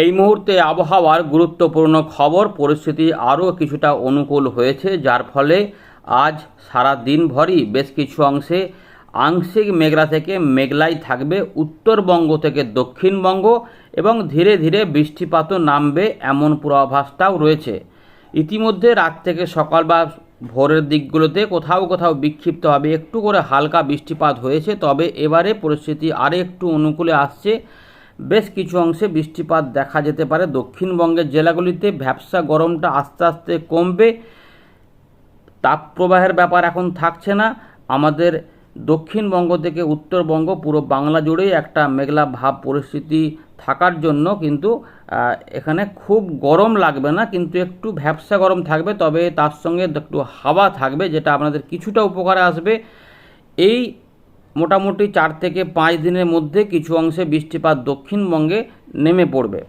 এই মুহূর্তে আবহাওয়ার গুরুত্বপূর্ণ খবর, পরিস্থিতি আরও কিছুটা অনুকূল হয়েছে, যার ফলে আজ সারা দিনভরই বেশ কিছু অংশে আংশিক মেঘলা থেকে মেঘলাই থাকবে। উত্তরবঙ্গ থেকে দক্ষিণবঙ্গ এবং ধীরে ধীরে বৃষ্টিপাতও নামবে এমন পূর্বাভাসটাও রয়েছে। ইতিমধ্যে রাত থেকে সকাল বা ভোরের দিকগুলোতে কোথাও কোথাও বিক্ষিপ্তভাবে একটু করে হালকা বৃষ্টিপাত হয়েছে, তবে এবারে পরিস্থিতি আরে একটু অনুকূলে আসছে। বেশ কিছু অংশে বৃষ্টিপাত দেখা যেতে পারে। দক্ষিণবঙ্গের জেলাগুলিতে ভ্যাবসা গরমটা আস্তে আস্তে কমবে। তাপপ্রবাহের ব্যাপার এখন থাকছে না। আমাদের দক্ষিণবঙ্গ থেকে উত্তরবঙ্গ, পুরো বাংলা জুড়েই একটা মেঘলা ভাব পরিস্থিতি থাকার জন্য কিন্তু এখানে খুব গরম লাগবে না, কিন্তু একটু ভ্যাবসা গরম থাকবে, তবে তার সঙ্গে একটু হাওয়া থাকবে, যেটা আপনাদের কিছুটা উপকারে আসবে। এই মোটামুটি চার থেকে পাঁচ দিনের মধ্যে কিছু অংশে বৃষ্টিপাত দক্ষিণবঙ্গে নেমে পড়বে।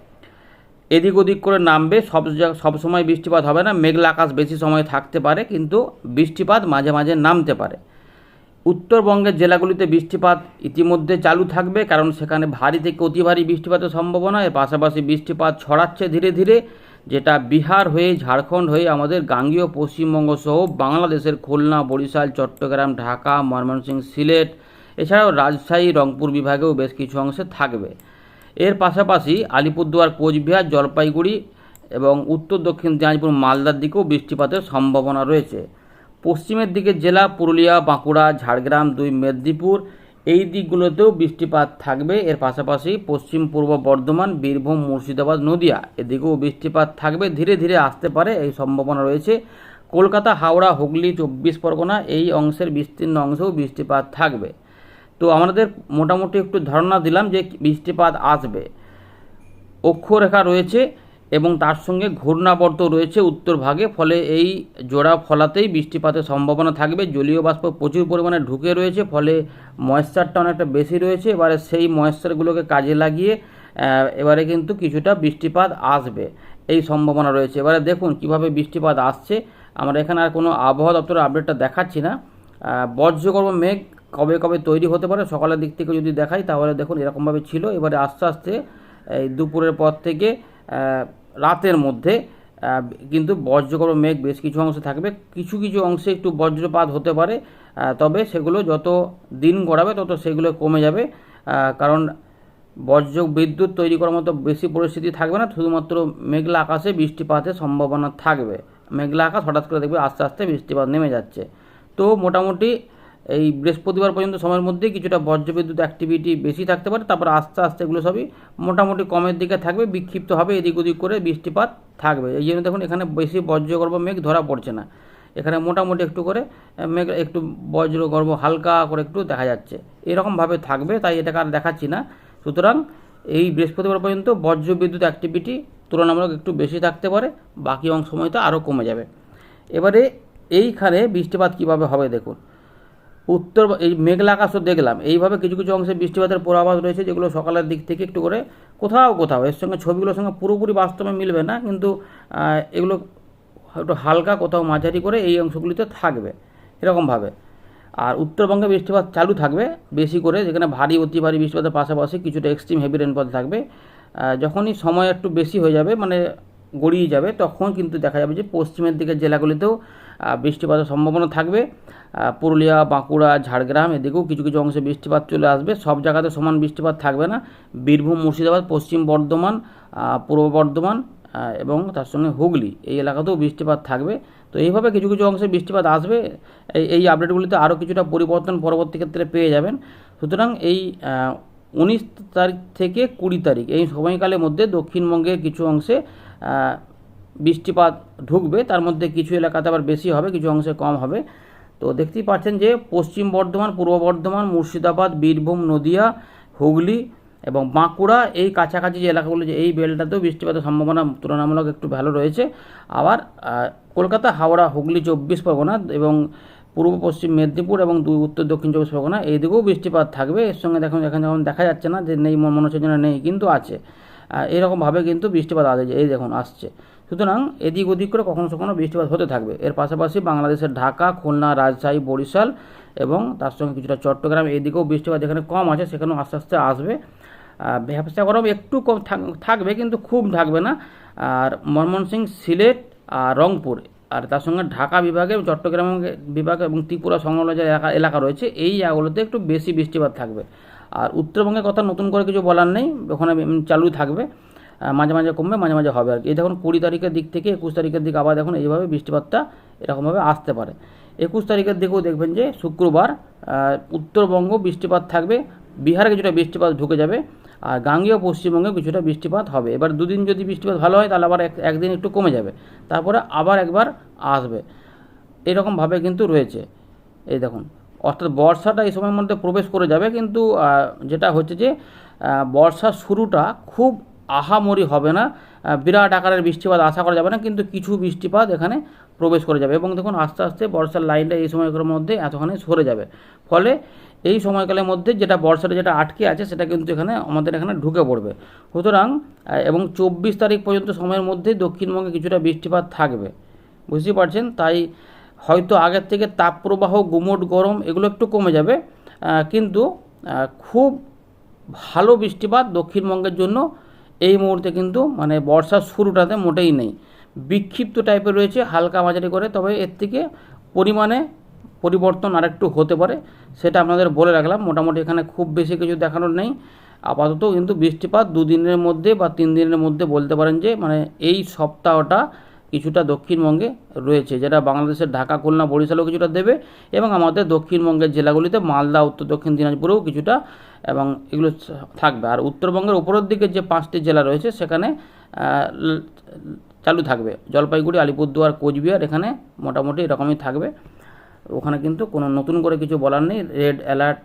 এদিক ওদিক করে নামবে, সব সব সময় বৃষ্টিপাত হবে না, মেঘলা আকাশ বেশি সময় থাকতে পারে, কিন্তু বৃষ্টিপাত মাঝে মাঝে নামতে পারে। উত্তরবঙ্গের জেলাগুলিতে বৃষ্টিপাত ইতিমধ্যে চালু থাকবে, কারণ সেখানে ভারী থেকে অতি ভারী বৃষ্টিপাতের সম্ভাবনা। এর পাশাপাশি বৃষ্টিপাত ছড়াচ্ছে ধীরে ধীরে, যেটা বিহার হয়ে ঝাড়খণ্ড হয়ে আমাদের গাঙ্গীয় পশ্চিমবঙ্গ সহ বাংলাদেশের খুলনা, বরিশাল, চট্টগ্রাম, ঢাকা, ময়মনসিংহ, সিলেট এছাড়াও রাজশাহী, রংপুর বিভাগেও বেশ কিছু অংশে থাকবে। এর পাশাপাশি আলিপুরদুয়ার, কোচবিহার, জলপাইগুড়ি এবং উত্তর দক্ষিণ দিনাজপুর, মালদার দিকেও বৃষ্টিপাতের সম্ভাবনা রয়েছে। পশ্চিমের দিকে জেলা পুরুলিয়া, বাঁকুড়া, ঝাড়গ্রাম, দুই মেদিনীপুর, এই দিকগুলোতেও বৃষ্টিপাত থাকবে। এর পাশাপাশি পশ্চিম পূর্ব বর্ধমান, বীরভূম, মুর্শিদাবাদ, নদিয়া এদিকেও বৃষ্টিপাত থাকবে। ধীরে ধীরে আসতে পারে এই সম্ভাবনা রয়েছে। কলকাতা, হাওড়া, হুগলি, চব্বিশ পরগনা এই অংশের বিস্তীর্ণ অংশেও বৃষ্টিপাত থাকবে। তো আমাদের মোটামুটি একটু ধারণা দিলাম যে বৃষ্টিপাত আসবে। অক্ষরেখা রয়েছে এবং তার সঙ্গে ঘূর্ণাবর্ত রয়েছে উত্তর ভাগে, ফলে এই জোড়া ফলাতেই বৃষ্টিপাতের সম্ভাবনা থাকবে। জলীয় বাষ্প প্রচুর পরিমাণে ঢুকে রয়েছে, ফলে ময়েশ্চারটা অনেকটা বেশি রয়েছে। এবারে সেই ময়েশ্চারগুলোকে কাজে লাগিয়ে এবারে কিন্তু কিছুটা বৃষ্টিপাত আসবে। এই সম্ভাবনা রয়েছে। এবারে দেখুন কীভাবে বৃষ্টিপাত আসছে। আমরা এখানে আর কোনো আবহাওয়া দপ্তরের আপডেটটা দেখাচ্ছি না। বজ্রগর্ভ মেঘ কবে কবে তৈরি হতে পারে সকালের দিক থেকে যদি দেখাই, তাহলে দেখুন এরকমভাবে ছিল। এবারে আস্তে আস্তে এই দুপুরের পর থেকে রাতের মধ্যে কিন্তু বজ্রগর্ভ মেঘ বেশ কিছু অংশে থাকবে। কিছু কিছু অংশে একটু বজ্রপাত হতে পারে তবে সেগুলো যত দিন গড়াবে, তত সেগুলো কমে যাবে। কারণ বজ্র বিদ্যুৎ তৈরি করার মতো বেশি পরিস্থিতি থাকবে না, শুধুমাত্র মেঘলা আকাশে বৃষ্টিপাতের সম্ভাবনা থাকবে। মেঘলা আকাশ হঠাৎ করে দেখবে আস্তে আস্তে বৃষ্টিপাত নেমে যাচ্ছে। তো মোটামুটি এই বৃহস্পতিবার পর্যন্ত সময়ের মধ্যে কিছুটা বজ্রবিদ্যুৎ অ্যাক্টিভিটি বেশি থাকতে পারে, তারপর আস্তে আস্তে এগুলো সবই মোটামুটি কমের দিকে থাকবে, বিক্ষিপ্ত হবে, এদিক ওদিক করে বৃষ্টিপাত থাকবে। এই জন্য দেখুন এখানে বেশি বজ্রগর্ভ মেঘ ধরা পড়ছে না। এখানে মোটামুটি একটু করে মেঘ, একটু বজ্রগর্ভ হালকা করে একটু দেখা যাচ্ছে। এরকমভাবে থাকবে, তাই এটাকে আর দেখাচ্ছি না। সুতরাং এই বৃহস্পতিবার পর্যন্ত বজ্রবিদ্যুৎ অ্যাক্টিভিটি তুলনামূলক একটু বেশি থাকতে পারে, বাকি অংশ সময় তো আরও কমে যাবে। এবারে এইখানে বৃষ্টিপাত কীভাবে হবে দেখুন। উত্তর এই মেঘলা আকাশও দেখলাম। এইভাবে কিছু কিছু অংশে বৃষ্টিপাতের পূর্বাভাস রয়েছে, যেগুলো সকালের দিক থেকে একটু করে কোথাও কোথাও। এর সঙ্গে ছবিগুলোর সঙ্গে পুরোপুরি বাস্তবে মিলবে না, কিন্তু এগুলো একটু হালকা কোথাও মাঝারি করে এই অংশগুলিতে থাকবে, এরকমভাবে। আর উত্তরবঙ্গে বৃষ্টিপাত চালু থাকবে, বেশি করে, যেখানে ভারী, অতি ভারী বৃষ্টিপাতের পাশাপাশি কিছুটা এক্সট্রিম হেভি রেনফল থাকবে। যখনই সময় একটু বেশি হয়ে যাবে মানে গড়িয়ে যাবে, তখন কিন্তু দেখা যাবে যে পশ্চিমের দিকের জেলাগুলিতেও বৃষ্টিপাতের সম্ভাবনা থাকবে। পুরুলিয়া, বাঁকুড়া, ঝাড়গ্রাম এদিকেও কিছু কিছু অংশে বৃষ্টিপাত চলে আসবে। সব জায়গাতে সমান বৃষ্টিপাত থাকবে না। বীরভূম, মুর্শিদাবাদ, পশ্চিম বর্ধমান পূর্ব বর্ধমান এবং তার সঙ্গে হুগলি এই এলাকাতেও বৃষ্টিপাত থাকবে। তো এইভাবে কিছু কিছু অংশে বৃষ্টিপাত আসবে। এই এই আপডেটগুলিতে আরও কিছুটা পরিবর্তন পরবর্তী ক্ষেত্রে পেয়ে যাবেন। সুতরাং এই উনিশ তারিখ থেকে কুড়ি তারিখ এই সময়কালের মধ্যে দক্ষিণবঙ্গের কিছু অংশে বৃষ্টিপাত ঢুকবে, তার মধ্যে কিছু এলাকাতে আবার বেশি হবে, কিছু অংশে কম হবে। তো দেখতেই পাচ্ছেন যে পশ্চিম বর্ধমান, পূর্ব বর্ধমান, মুর্শিদাবাদ, বীরভূম, নদিয়া, হুগলি এবং বাঁকুড়া এই কাছাকাছি যে এলাকাগুলো যে এই বেলটাতেও বৃষ্টিপাতের সম্ভাবনা তুলনামূলক একটু ভালো রয়েছে। আবার কলকাতা, হাওড়া, হুগলি চব্বিশ পরগনা এবং পূর্ব পশ্চিম মেদিনীপুর এবং দুই উত্তর দক্ষিণ চব্বিশ পরগনা, এই দিকেও বৃষ্টিপাত থাকবে। এর সঙ্গে দেখুন, এখানে যখন দেখা যাচ্ছে না যে নেই মনে নেই, কিন্তু আছে। এরকমভাবে কিন্তু বৃষ্টিপাত আসছে এই দেখুন আসছে। সুতরাং এদিক ওদিক করে কখনো কখনো বৃষ্টিপাত হতে থাকবে। এর পাশাপাশি বাংলাদেশের ঢাকা, খুলনা, রাজশাহী, বরিশাল এবং তার সঙ্গে কিছুটা চট্টগ্রাম এদিকেও বৃষ্টিপাত যেখানে কম আছে সেখানেও আস্তে আস্তে আসবে। ব্যবসা গরম একটু কম থাক- থাকবে কিন্তু খুব থাকবে না। আর ময়মনসিং সিলেট আর রংপুর আর তার সঙ্গে ঢাকা বিভাগে, চট্টগ্রাম বিভাগ এবং ত্রিপুরা সংলগ্ন যে এলাকা রয়েছে, এই জায়গাগুলোতে একটু বেশি বৃষ্টিপাত থাকবে। আর উত্তরবঙ্গের কথা নতুন করে কিছু বলার নেই, ওখানে চালু থাকবে মাঝে মাঝে কমবে, মাঝে মাঝে হবে আর কি। এই দেখুন কুড়ি তারিখের দিক থেকে একুশ তারিখের দিকে আবার দেখুন এইভাবে বৃষ্টিপাতটা এরকমভাবে আসতে পারে। একুশ তারিখের দিকেও দেখবেন যে শুক্রবার উত্তরবঙ্গ বৃষ্টিপাত থাকবে, বিহারে কিছুটা বৃষ্টিপাত ঢুকে যাবে আর গাঙ্গেয় পশ্চিমবঙ্গে কিছুটা বৃষ্টিপাত হবে। এবার দুদিন যদি বৃষ্টিপাত ভালো হয় তাহলে আবার এক, একদিন একটু কমে যাবে, তারপরে আবার একবার আসবে। এরকমভাবে কিন্তু রয়েছে। এই দেখুন অর্থাৎ বর্ষাটা এই সময়ের মধ্যে প্রবেশ করে যাবে, কিন্তু যেটা হচ্ছে যে বর্ষার শুরুটা খুব আহামরি হবে না। বিরাট আকারের বৃষ্টিপাত আশা করা যাবে না, কিন্তু কিছু বৃষ্টিপাত এখানে প্রবেশ করে যাবে। এবং দেখুন, আস্তে আস্তে বর্ষার লাইনটা এই সময়গুলোর মধ্যে এতখানি সরে যাবে। ফলে এই সময়কালের মধ্যে যেটা বর্ষাটা যেটা আটকে আছে, সেটা কিন্তু এখানে আমাদের এখানে ঢুকে পড়বে। সুতরাং এবং চব্বিশ তারিখ পর্যন্ত সময়ের মধ্যে দক্ষিণবঙ্গে কিছুটা বৃষ্টিপাত থাকবে। বুঝতেই পারছেন? তাই হয়তো আগের থেকে তাপপ্রবাহ, গুমোট, গরম এগুলো একটু কমে যাবে। কিন্তু খুব ভালো বৃষ্টিপাত দক্ষিণবঙ্গের জন্য এই মুহূর্তে কিন্তু মানে বর্ষার শুরুটাতে মোটেই নেই। বিক্ষিপ্ত টাইপের রয়েছে, হালকা মাঝারি করে, তবে এর থেকে পরিমাণে পরিবর্তন আরেকটু হতে পারে, সেটা আপনাদের বলে রাখলাম। মোটামুটি এখানে খুব বেশি কিছু দেখানোর নেই। আপাতত কিন্তু বৃষ্টিপাত দুদিনের মধ্যে বা তিন দিনের মধ্যে বলতে পারেন যে মানে এই সপ্তাহটা কিছুটা দক্ষিণবঙ্গে রয়েছে, যেটা বাংলাদেশের ঢাকা, খুলনা, বরিশালেও কিছুটা দেবে এবং আমাদের দক্ষিণবঙ্গের জেলাগুলিতে মালদা, উত্তর দক্ষিণ দিনাজপুরেও কিছুটা এবং এগুলো থাকবে। আর উত্তরবঙ্গের উপরের দিকে যে পাঁচটি জেলা রয়েছে, সেখানে চালু থাকবে। জলপাইগুড়ি, আলিপুরদুয়ার, কোচবিহার এখানে মোটামুটি এরকমই থাকবে। ওখানে কিন্তু কোনো নতুন করে কিছু বলার নেই। রেড অ্যালার্ট,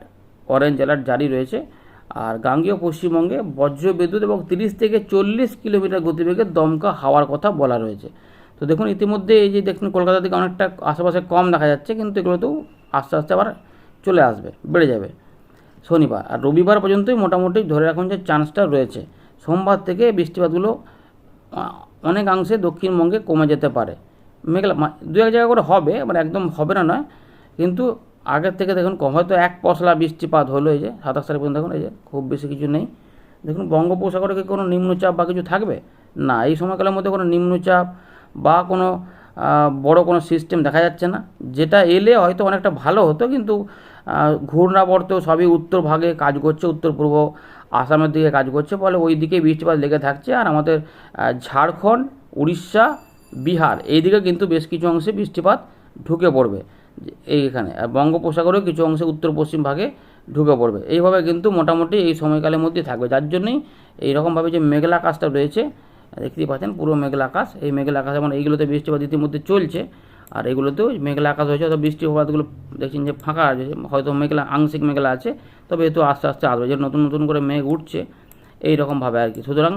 অরেঞ্জ অ্যালার্ট জারি রয়েছে। আর গাঙ্গেয় পশ্চিমবঙ্গে বজ্র বিদ্যুৎ এবং তিরিশ থেকে চল্লিশ কিলোমিটার গতিবেগে দমকা হাওয়ার কথা বলা রয়েছে। তো দেখুন, ইতিমধ্যে এই যে দেখুন, কলকাতা থেকে অনেকটা আশেপাশে কম দেখা যাচ্ছে, কিন্তু এগুলোতেও আস্তে আস্তে আবার চলে আসবে, বেড়ে যাবে। শনিবার আর রবিবার পর্যন্তই মোটামুটি ধরে রাখুন যে চান্সটা রয়েছে। সোমবার থেকে বৃষ্টিপাতগুলো অনেকাংশে দক্ষিণবঙ্গে কমে যেতে পারে। মেঘলা দু এক জায়গা করে হবে মানে একদম হবে না নয়, কিন্তু আগের থেকে দেখুন কম। হয়তো এক পশলা বৃষ্টিপাত হলো, এই যে সাতাশ তারিখ পর্যন্ত দেখুন, এই যে খুব বেশি কিছু নেই। দেখুন, বঙ্গোপসাগরে কি কোনো নিম্নচাপ বা কিছু থাকবে? না, এই সময়কালের মধ্যে কোনো নিম্নচাপ বা কোনো বড় কোনো সিস্টেম দেখা যাচ্ছে না। যেটা এলে হয়তো অনেকটা ভালো হতো, কিন্তু ঘূর্ণাবর্ত সবই উত্তর ভাগে কাজ করছে, উত্তর পূর্ব আসামের দিকে কাজ করছে, ফলে ওই দিকে বৃষ্টিপাত লেগে থাকছে। আর আমাদের ঝাড়খণ্ড, উড়িষ্যা, বিহার, এই দিকে কিন্তু বেশ কিছু অংশে বৃষ্টিপাত ঢুকে পড়বে এইখানে আর বঙ্গোপসাগরেও কিছু অংশে উত্তর পশ্চিম ভাগে ঢুকে পড়বে। এইভাবে কিন্তু মোটামুটি এই সময়কালের মধ্যে থাকবে। যার জন্যই এইরকমভাবে যে মেঘলা আকাশটা রয়েছে দেখতেই পাচ্ছেন পুরো মেঘলা আকাশ। এই মেঘলা আকাশ যেমন এইগুলোতে বৃষ্টিপাত ইতিমধ্যে চলছে, আর এগুলোতেও মেঘলা আকাশ হয়েছে হয়তো বৃষ্টিপাতগুলো দেখছেন যে ফাঁকা আছে, হয়তো মেঘলা, আংশিক মেঘলা আছে, তবে এ তো আস্তে আস্তে আসবে, যে নতুন নতুন করে মেঘ উঠছে এই রকমভাবে আর কি। সুতরাং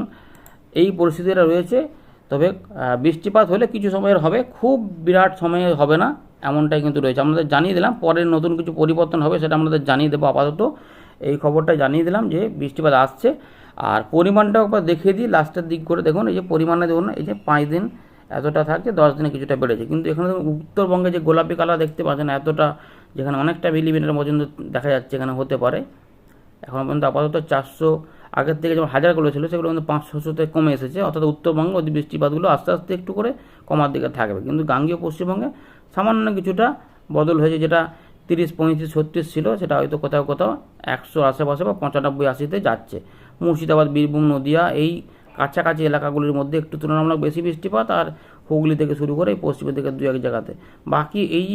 এই পরিস্থিতিটা রয়েছে, তবে বৃষ্টিপাত হলে কিছু সময়ের হবে, খুব বিরাট সময়ে হবে না, এমনটাই কিন্তু রয়েছে। আমাদের জানিয়ে দিলাম, পরে নতুন কিছু পরিবর্তন হবে, সেটা আমাদের জানিয়ে দেবো আপাতত। এই খবরটা জানিয়ে দিলাম যে বৃষ্টিপাত আসছে আর পরিমাণটাও একবার দেখিয়ে দিই লাস্টের দিক করে দেখুন, এই যে পরিমাণে দেখুন, এই যে পাঁচ দিন এতটা থাকছে, দশ দিনে কিছুটা বেড়েছে। কিন্তু এখানে উত্তরবঙ্গে যে গোলাপি কালার দেখতে পাচ্ছেন, এতটা যেখানে অনেকটা মিলিমিটার পর্যন্ত দেখা যাচ্ছে এখানে হতে পারে। এখন পর্যন্ত আপাতত চারশো, আগের থেকে যেমন হাজারগুলো ছিল, সেগুলো কিন্তু পাঁচশোতে কমে এসেছে। অর্থাৎ উত্তরবঙ্গে অতি বৃষ্টিপাতগুলো আস্তে আস্তে একটু করে কমার দিকে থাকবে। কিন্তু গাঙ্গীয় পশ্চিমবঙ্গে সামান্য কিছুটা বদল হয়েছে, যেটা তিরিশ, পঁয়ত্রিশ, ছত্রিশ ছিল, সেটা হয়তো কোথাও কোথাও একশো আশেপাশে বা পঁচানব্বই, আশিতে যাচ্ছে। মুর্শিদাবাদ, বীরভূম, নদিয়া এই কাছাকাছি এলাকাগুলির মধ্যে একটু তুলনামূলক বেশি বৃষ্টিপাত আর হুগলি থেকে শুরু করে এই পশ্চিমের দিকে দু এক জায়গাতে। বাকি এই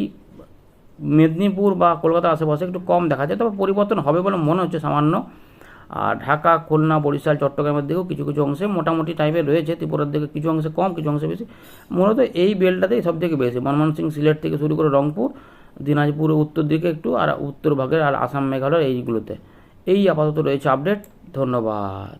মেদিনীপুর বা কলকাতার আশেপাশে একটু কম দেখা যায়, তবে পরিবর্তন হবে বলে মনে হচ্ছে সামান্য। আর ঢাকা, খুলনা, বরিশাল, চট্টগ্রামের দিকেও কিছু কিছু অংশে মোটামুটি টাইপের রয়েছে, ত্রিপুরার দিকে কিছু অংশে কম, কিছু অংশে বেশি। মূলত এই বেলটাতেই সব থেকে বেশি। মনমোহন সিং সিলেট থেকে শুরু করে রংপুর, দিনাজপুর উত্তর দিকে একটু, আর উত্তর ভাগের আর আসাম মেঘালয় এইগুলোতে। এই আপাতত রয়েছে আপডেট ধন্যবাদ।